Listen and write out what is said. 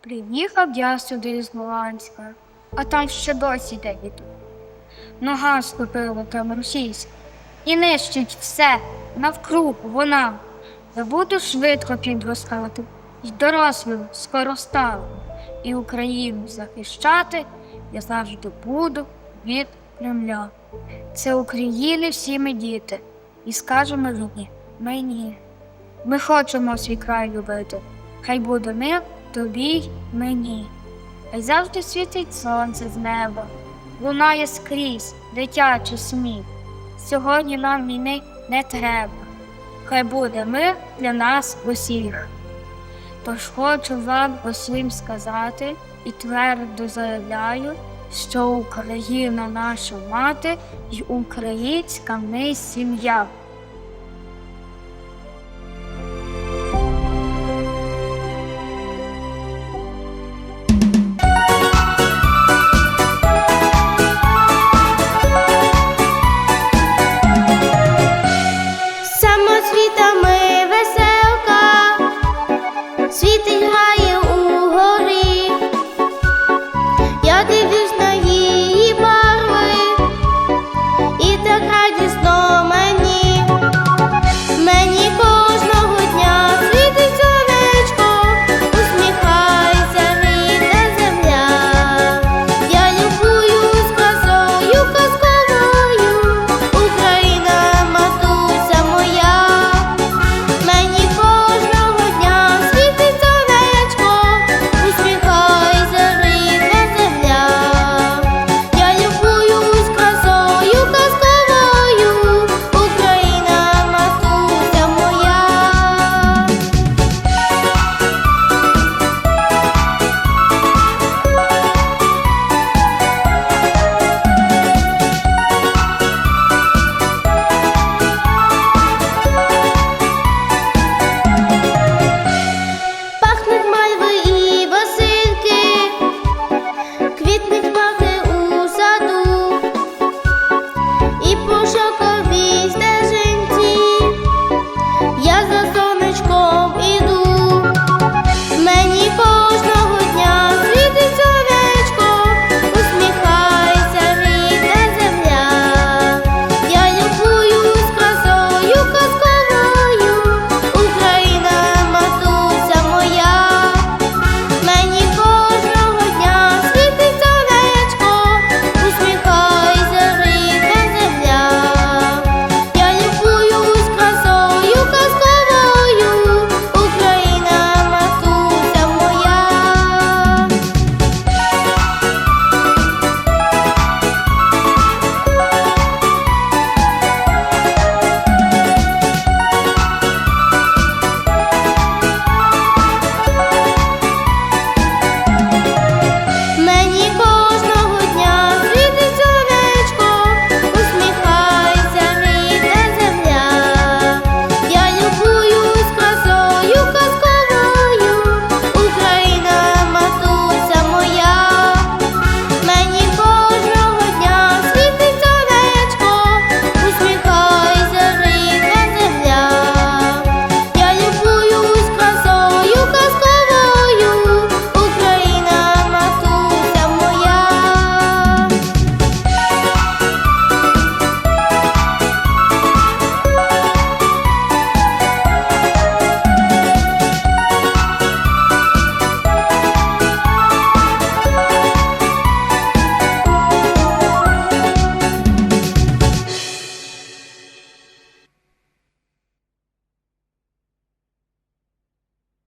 Приїхав я сюди з Луганська, а там ще досі йде війна. Нога ступила там російська і нищить все навкруг вона. Я буду швидко підростати, й дорослим скоро стану. І Україну захищати я завжди буду від Кремля. Це України всі ми діти, і скажемо мені, мені. Ми хочемо свій край любити. Хай буде мир тобі й мені. Хай завжди світить сонце з неба, лунає скрізь дитячий сміх. Сьогодні нам війни не треба. Хай буде мир для нас усіх. Тож хочу вам усім сказати і твердо заявляю, що Україна наша мати й українська ми сім'я.